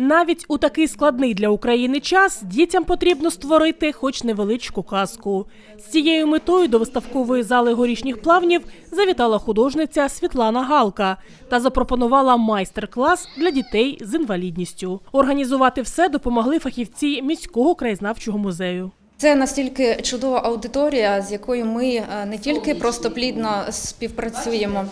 Навіть у такий складний для України час дітям потрібно створити хоч невеличку казку. З цією метою до виставкової зали горішніх плавнів завітала художниця Світлана Галка та запропонувала майстер-клас для дітей з інвалідністю. Організувати все допомогли фахівці міського краєзнавчого музею. Це настільки чудова аудиторія, з якою ми е, не тільки просто плідно співпрацюємо,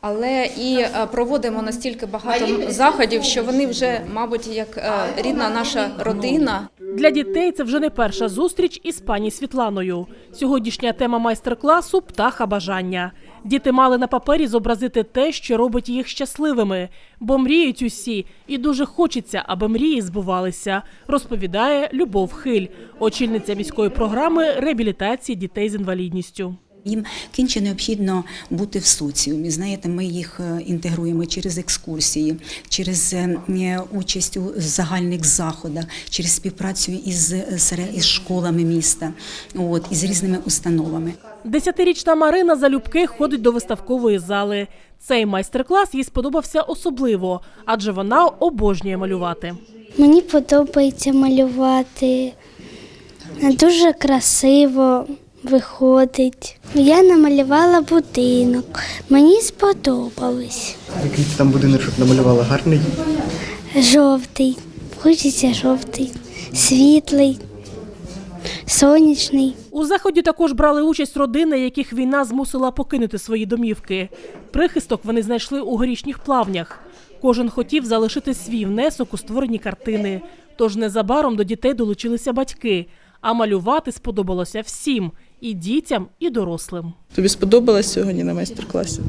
але і е, проводимо настільки багато заходів, що вони вже, мабуть, як е, рідна наша родина. Для дітей це вже не перша зустріч із пані Світланою. Сьогоднішня тема майстер-класу птаха бажання. Діти мали на папері зобразити те, що робить їх щасливими, бо мріють усі, і дуже хочеться, аби мрії збувалися, розповідає Любов Хиль, очільниця міської програми реабілітації дітей з інвалідністю. Їм кінче необхідно бути в соціумі. Знаєте, ми їх е, інтегруємо через екскурсії, через е, участь у загальних заходах, через співпрацю із, е, із школами міста, от, із різними установами. Десятирічна Марина залюбки ходить до виставкової зали. Цей майстер-клас їй сподобався особливо, адже вона обожнює малювати. Мені подобається малювати. Дуже красиво виходить. Я намалювала будинок. Мені сподобалось. Який ти там будиночок намалювала гарний. Жовтий. Хочеться жовтий, світлий, сонячний. У заході також брали участь родини, яких війна змусила покинути свої домівки. Прихисток вони знайшли у горішніх плавнях. Кожен хотів залишити свій внесок у створені картини. Тож незабаром до дітей долучилися батьки. А малювати сподобалося всім і дітям, і дорослим. Тобі сподобалось сьогодні на майстер-класі?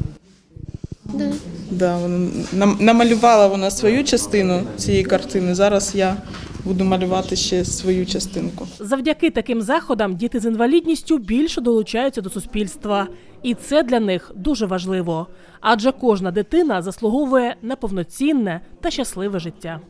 Да. Да, вона намалювала вона свою частину цієї картини. Зараз я буду малювати ще свою частинку. Завдяки таким заходам діти з інвалідністю більше долучаються до суспільства, і це для них дуже важливо. Адже кожна дитина заслуговує на повноцінне та щасливе життя.